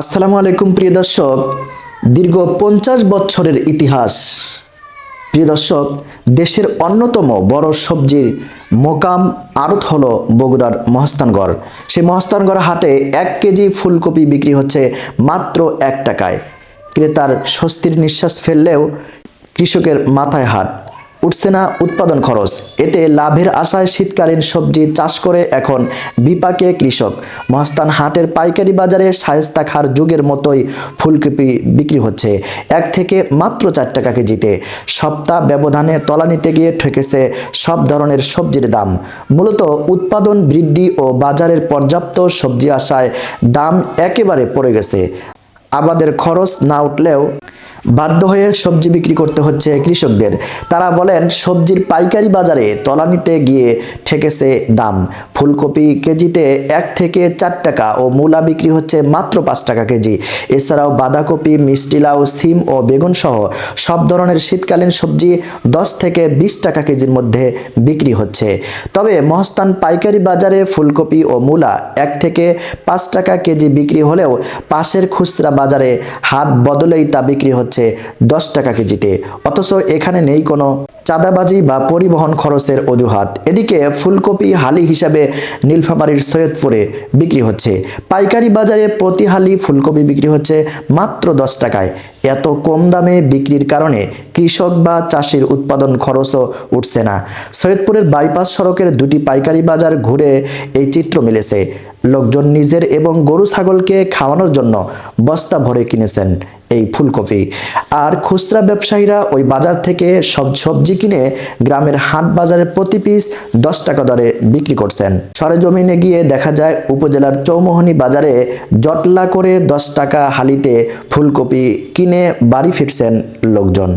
আসসালামু আলাইকুম প্রিয় দর্শক, দীর্ঘ পঞ্চাশ বছরের ইতিহাস। প্রিয় দর্শক, দেশের অন্যতম বড় সবজির মোকাম আড়ত হলো বগুড়ার মহস্তানগড় সেই মহস্তানগড় হাটে এক কেজি ফুলকপি বিক্রি হচ্ছে মাত্র এক টাকায়। ক্রেতার স্বস্তির নিঃশ্বাস ফেললেও কৃষকের মাথায় হাত উঠছে না উৎপাদন খরচ। এতে লাভের আশায় শীতকালীন সবজি চাষ করে এখন বিপাকে কৃষক। মহাস্থান হাটের পাইকারি বাজারে শায়েস্তা খার যুগের মতোই ফুলকপি বিক্রি হচ্ছে। এক থেকে মাত্র চার টাকা কেজিতে। সপ্তাহ ব্যবধানে তলানিতে গিয়ে ঠেকেছে সব ধরনের সবজির দাম। মূলত উৎপাদন বৃদ্ধি ও বাজারের পর্যাপ্ত সবজি আসায় দাম একেবারে পড়ে গেছে। আবাদের খরচ না উঠলেও বাধ্য হয়ে সবজি বিক্রি করতে হচ্ছে কৃষকদের। তারা বলেন, সবজির পাইকারি বাজারে তলানিতে গিয়ে ঠেকেছে দাম। ফুলকপি কেজিতে এক থেকে চার টাকা ও মূলা বিক্রি হচ্ছে মাত্র পাঁচ টাকা কেজি। এছাড়াও বাঁধাকপি, মিষ্টি লাউ, সিম ও বেগুন সহ সব ধরনের শীতকালীন সবজি দশ থেকে বিশ টাকা কেজির মধ্যে বিক্রি হচ্ছে। তবে মহস্তান পাইকারি বাজারে ফুলকপি ও মূলা এক থেকে পাঁচ টাকা কেজি বিক্রি হলেও পাশের খুচরা বাজারে হাত বদলেই তা বিক্রি হচ্ছে দশ টাকা কেজিতে। অথচ এখানে নেই কোনো চাঁদাবাজি বা পরিবহন খরচের অজুহাত। এদিকে ফুলকপি হালি হিসাবে নীলফামারীর সৈয়দপুরে বিক্রি হচ্ছে। পাইকারি বাজারে প্রতি হালি ফুলকপি বিক্রি হচ্ছে মাত্র দশ টাকায়। এত কম দামে বিক্রির কারণে কৃষক বা চাষির উৎপাদন খরচও উঠছে না। সৈয়দপুরের বাইপাস সড়কের দুটি পাইকারি বাজার ঘুরে এই চিত্র মিলেছে। লোকজন নিজের এবং গরু ছাগলকে খাওয়ানোর জন্য বস্তা ভরে কিনেছেন এই ফুলকপি। আর খুচরা ব্যবসায়ীরা ওই বাজার থেকে সব সবজি কিনে গ্রামের হাট বাজারে প্রতি পিস দশ টাকা দরে বিক্রি করছেন। সরেজমিনে গিয়ে দেখা যায় উপজেলার চৌমোহনী বাজারে জটলা করে দশ টাকা হালিতে ফুলকপি কিনে বাড়ি ফিরছেন লোকজন।